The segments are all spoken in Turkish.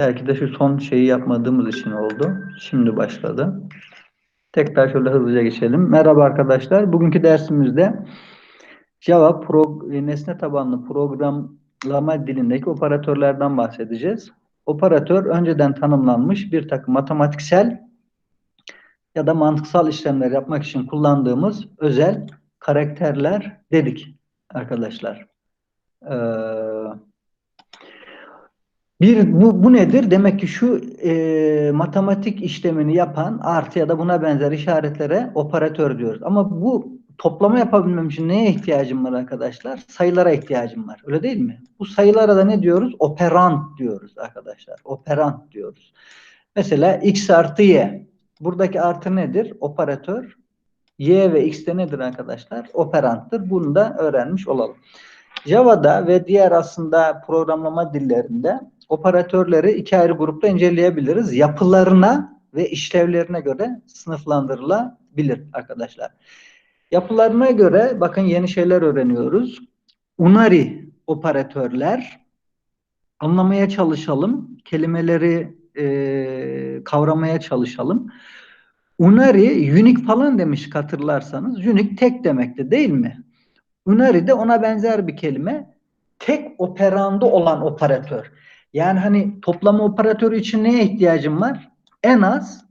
Belki de şu son şeyi yapmadığımız için oldu. Şimdi başladı. Tekrar şöyle hızlıca geçelim. Merhaba arkadaşlar. Bugünkü dersimizde Java pro, nesne tabanlı programlama dilindeki operatörlerden bahsedeceğiz. Operatör önceden tanımlanmış bir takım matematiksel ya da mantıksal işlemler yapmak için kullandığımız özel karakterler dedik arkadaşlar. Ee, bir bu, bu nedir? Demek ki şu e, matematik işlemini yapan artı ya da buna benzer işaretlere operatör diyoruz. Ama bu toplama yapabilmem için neye ihtiyacım var arkadaşlar? Sayılara ihtiyacım var. Öyle değil mi? Bu sayılara da ne diyoruz? Operant diyoruz arkadaşlar. Operant diyoruz. Mesela x artı y. Buradaki artı nedir? Operatör. Y ve x de nedir arkadaşlar? Operanttır. Bunu da öğrenmiş olalım. Java'da ve diğer aslında programlama dillerinde operatörleri iki ayrı grupta inceleyebiliriz. Yapılarına ve işlevlerine göre sınıflandırılabilir arkadaşlar. Yapılarına göre bakın yeni şeyler öğreniyoruz. Unary operatörler anlamaya çalışalım. Kelimeleri e, kavramaya çalışalım. Unary unique falan demiş hatırlarsanız. Unique tek demekti değil mi? Unary de ona benzer bir kelime. Tek operanda olan operatör. Yani hani toplama operatörü için neye ihtiyacım var? En az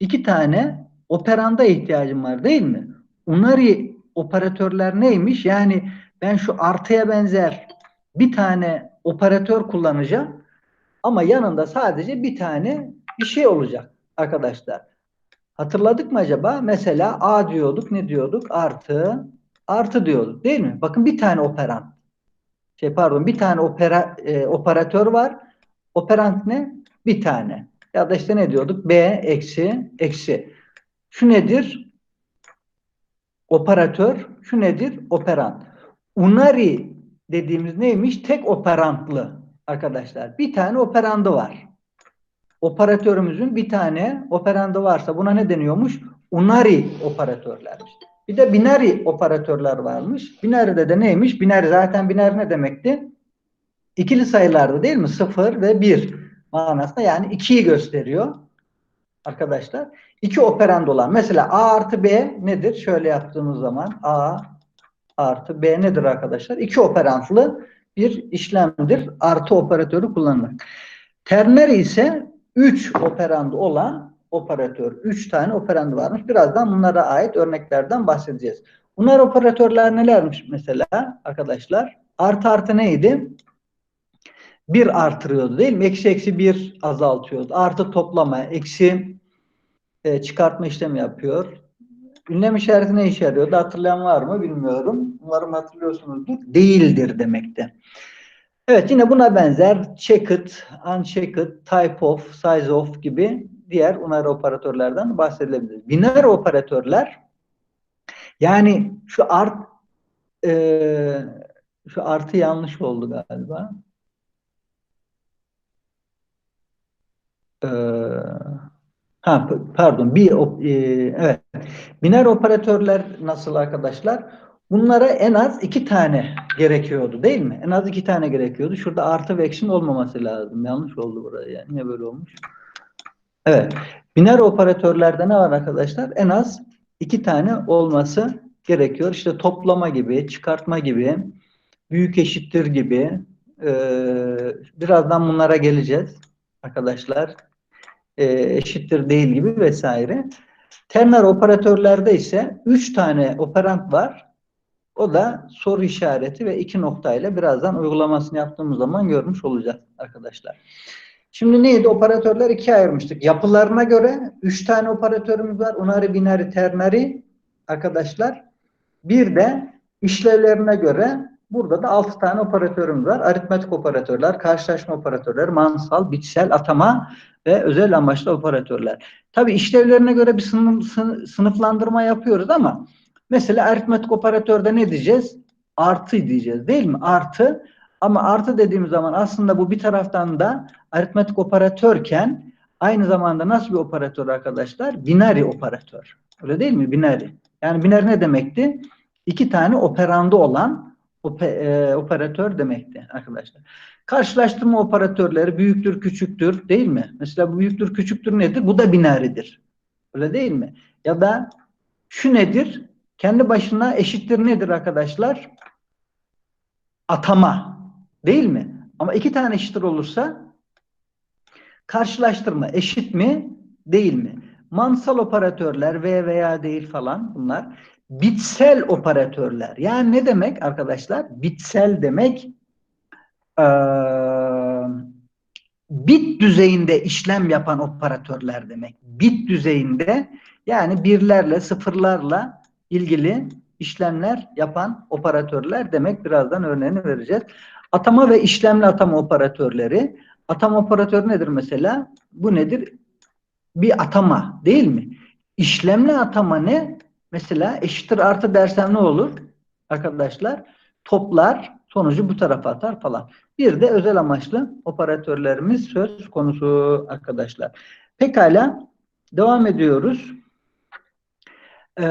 iki tane operanda ihtiyacım var değil mi? Unary operatörler neymiş? Yani ben şu artıya benzer bir tane operatör kullanacağım ama yanında sadece bir tane bir şey olacak arkadaşlar. Hatırladık mı acaba? Mesela A diyorduk ne diyorduk? Artı artı diyorduk değil mi? Bakın bir tane operant. Şey pardon bir tane opera, e, operatör var. Operant ne? Bir tane. Ya da işte ne diyorduk? B eksi eksi. Şu nedir? Operatör. Şu nedir? Operant. Unary dediğimiz neymiş? Tek operantlı arkadaşlar. Bir tane operandı var. Operatörümüzün bir tane operandı varsa buna ne deniyormuş? Unary operatörlermiş. Bir de binary operatörler varmış. Binary'de de neymiş? Binary zaten binary ne demekti? İkili sayılarda değil mi? 0 ve 1 manasında yani 2'yi gösteriyor arkadaşlar. İki operand olan. Mesela A artı B nedir? Şöyle yaptığımız zaman A artı B nedir arkadaşlar? İki operantlı bir işlemdir. Artı operatörü kullanılır. Ternary ise 3 operandı olan operatör. 3 tane operandı varmış. Birazdan bunlara ait örneklerden bahsedeceğiz. Bunlar operatörler nelermiş mesela arkadaşlar? Artı artı neydi? Bir artırıyordu değil mi? Eksi eksi bir azaltıyordu. Artı toplama, eksi e, çıkartma işlemi yapıyor. Ünlem işareti ne işe yarıyordu? Hatırlayan var mı bilmiyorum. Umarım hatırlıyorsunuzdur. Değildir demekti. Evet yine buna benzer checked, unchecked, type of, size of gibi diğer unary operatörlerden bahsedilebilir. Biner operatörler yani şu art e, şu artı yanlış oldu galiba. Ee, ha, pardon bir e, evet biner operatörler nasıl arkadaşlar? Bunlara en az iki tane gerekiyordu değil mi? En az iki tane gerekiyordu. Şurada artı ve eksin olmaması lazım. Yanlış oldu buraya. Yani. Niye böyle olmuş? Evet. Biner operatörlerde ne var arkadaşlar? En az iki tane olması gerekiyor. İşte toplama gibi, çıkartma gibi, büyük eşittir gibi. Ee, birazdan bunlara geleceğiz arkadaşlar. Ee, eşittir değil gibi vesaire. Ternar operatörlerde ise üç tane operant var. O da soru işareti ve iki noktayla birazdan uygulamasını yaptığımız zaman görmüş olacağız arkadaşlar. Şimdi neydi? Operatörler ikiye ayırmıştık. Yapılarına göre üç tane operatörümüz var. Unary, binary, ternary arkadaşlar. Bir de işlevlerine göre burada da altı tane operatörümüz var. Aritmetik operatörler, karşılaşma operatörleri, mansal, bitsel, atama ve özel amaçlı operatörler. Tabi işlevlerine göre bir sınıf, sınıflandırma yapıyoruz ama mesela aritmetik operatörde ne diyeceğiz? Artı diyeceğiz değil mi? Artı ama artı dediğimiz zaman aslında bu bir taraftan da aritmetik operatörken aynı zamanda nasıl bir operatör arkadaşlar? Binary operatör. Öyle değil mi? Binary. Yani binary ne demekti? İki tane operanda olan e, operatör demekti arkadaşlar. Karşılaştırma operatörleri büyüktür, küçüktür değil mi? Mesela büyüktür, küçüktür nedir? Bu da binaridir. Öyle değil mi? Ya da şu nedir? Kendi başına eşittir nedir arkadaşlar? Atama. Değil mi? Ama iki tane eşittir olursa karşılaştırma eşit mi? Değil mi? Mansal operatörler ve veya değil falan bunlar. Bitsel operatörler. Yani ne demek arkadaşlar? Bitsel demek ee, bit düzeyinde işlem yapan operatörler demek. Bit düzeyinde yani birlerle sıfırlarla ilgili işlemler yapan operatörler demek. Birazdan örneğini vereceğiz. Atama ve işlemli atama operatörleri. Atama operatörü nedir mesela? Bu nedir? Bir atama değil mi? İşlemli atama ne? Mesela eşittir artı dersem ne olur? Arkadaşlar toplar sonucu bu tarafa atar falan. Bir de özel amaçlı operatörlerimiz söz konusu arkadaşlar. Pekala devam ediyoruz. Ee,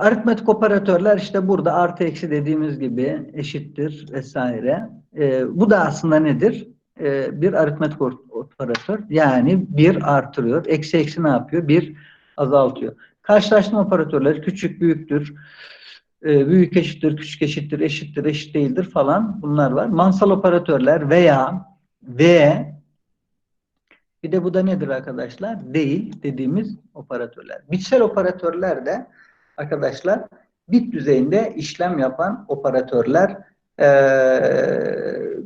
aritmetik operatörler işte burada artı eksi dediğimiz gibi eşittir vesaire. Ee, bu da aslında nedir? Ee, bir aritmetik operatör. Yani bir artırıyor. Eksi eksi ne yapıyor? Bir azaltıyor. Karşılaştırma operatörleri küçük büyüktür. Ee, büyük eşittir, küçük eşittir, eşittir, eşit değildir falan bunlar var. Mansal operatörler veya ve bir de bu da nedir arkadaşlar? Değil dediğimiz operatörler. Bitsel operatörler de arkadaşlar bit düzeyinde işlem yapan operatörler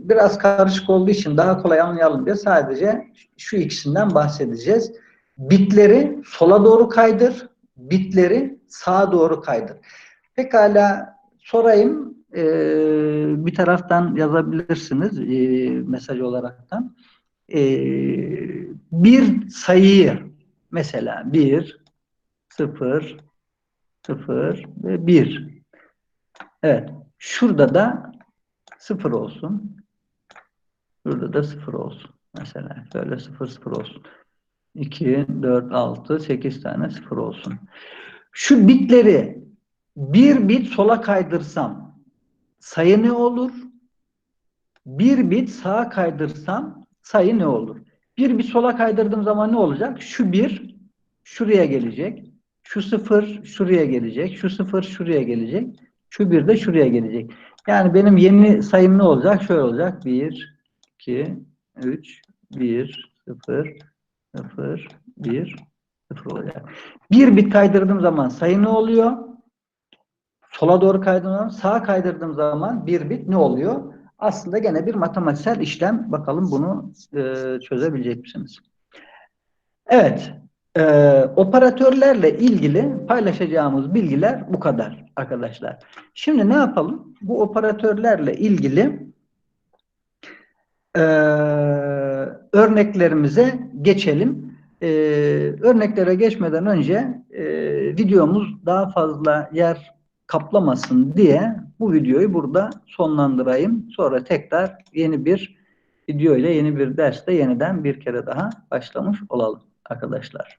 biraz karışık olduğu için daha kolay anlayalım diye sadece şu ikisinden bahsedeceğiz. Bitleri sola doğru kaydır, bitleri sağa doğru kaydır. Pekala sorayım. Ee, bir taraftan yazabilirsiniz e, mesaj olaraktan. E, bir sayıyı mesela bir, sıfır, sıfır ve bir. Evet. Şurada da sıfır olsun. Şurada da sıfır olsun. Mesela şöyle sıfır sıfır olsun. 2, 4, 6, 8 tane sıfır olsun. Şu bitleri bir bit sola kaydırsam sayı ne olur? Bir bit sağa kaydırsam sayı ne olur? Bir bit sola kaydırdığım zaman ne olacak? Şu bir şuraya gelecek. Şu sıfır şuraya gelecek. Şu sıfır şuraya gelecek. Şu bir de şuraya gelecek. Yani benim yeni sayım ne olacak? Şöyle olacak. 1, 2, 3, 1, 0, 0, 1, 0 olacak. Bir bit kaydırdığım zaman sayı ne oluyor? Sola doğru kaydırdığım zaman, sağa kaydırdığım zaman bir bit ne oluyor? Aslında gene bir matematiksel işlem. Bakalım bunu e, çözebilecek misiniz? Evet. E, operatörlerle ilgili paylaşacağımız bilgiler bu kadar arkadaşlar. Şimdi ne yapalım? Bu operatörlerle ilgili e, örneklerimize geçelim. E, örneklere geçmeden önce e, videomuz daha fazla yer kaplamasın diye bu videoyu burada sonlandırayım. Sonra tekrar yeni bir video ile yeni bir derste yeniden bir kere daha başlamış olalım arkadaşlar.